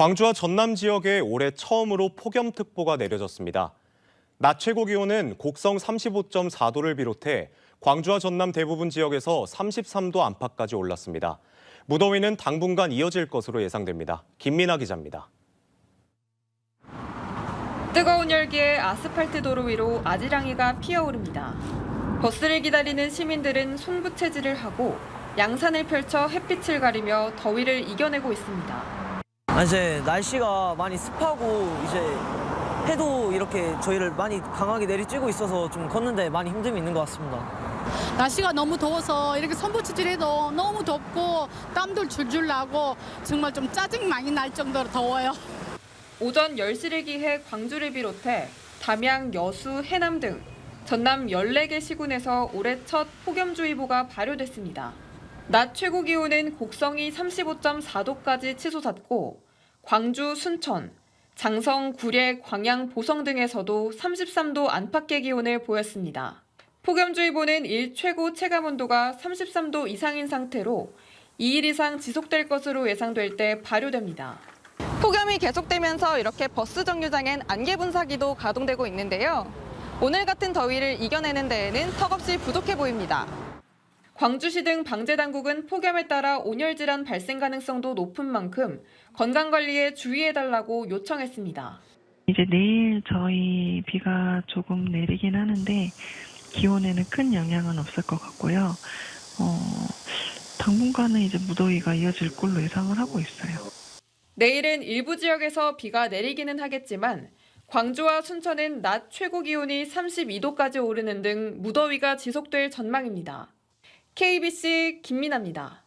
광주와 전남 지역에 올해 처음으로 폭염특보가 내려졌습니다. 낮 최고 기온은 곡성 35.4도를 비롯해 광주와 전남 대부분 지역에서 33도 안팎까지 올랐습니다. 무더위는 당분간 이어질 것으로 예상됩니다. 김민아 기자입니다. 뜨거운 열기에 아스팔트 도로 위로 아지랑이가 피어오릅니다. 버스를 기다리는 시민들은 손부채질을 하고 양산을 펼쳐 햇빛을 가리며 더위를 이겨내고 있습니다. 아, 이제 날씨가 많이 습하고 이제 해도 이렇게 저희를 많이 강하게 내리쬐고 있어서 좀 걷는데 많이 힘듦이 있는 것 같습니다. 날씨가 너무 더워서 이렇게 선부치질해도 너무 덥고 땀도 줄줄 나고 정말 좀 짜증 많이 날 정도로 더워요. 오전 10시를 기해 광주를 비롯해 담양, 여수, 해남 등 전남 14개 시군에서 올해 첫 폭염주의보가 발효됐습니다. 낮 최고 기온은 곡성이 35.4도까지 치솟았고 광주, 순천, 장성, 구례, 광양, 보성 등에서도 33도 안팎의 기온을 보였습니다. 폭염주의보는 일 최고 체감온도가 33도 이상인 상태로 2일 이상 지속될 것으로 예상될 때 발효됩니다. 폭염이 계속되면서 이렇게 버스 정류장엔 안개 분사기도 가동되고 있는데요. 오늘 같은 더위를 이겨내는 데에는 턱없이 부족해 보입니다. 광주시 등 방재 당국은 폭염에 따라 온열 질환 발생 가능성도 높은 만큼 건강 관리에 주의해 달라고 요청했습니다. 이제 내일 저희 비가 조금 내리긴 하는데 기온에는 큰 영향은 없을 것 같고요. 어, 당분간은 이제 무더위가 이어질 걸로 예상을 하고 있어요. 내일은 일부 지역에서 비가 내리기는 하겠지만 광주와 순천은 낮 최고 기온이 32도까지 오르는 등 무더위가 지속될 전망입니다. KBC 김민아입니다.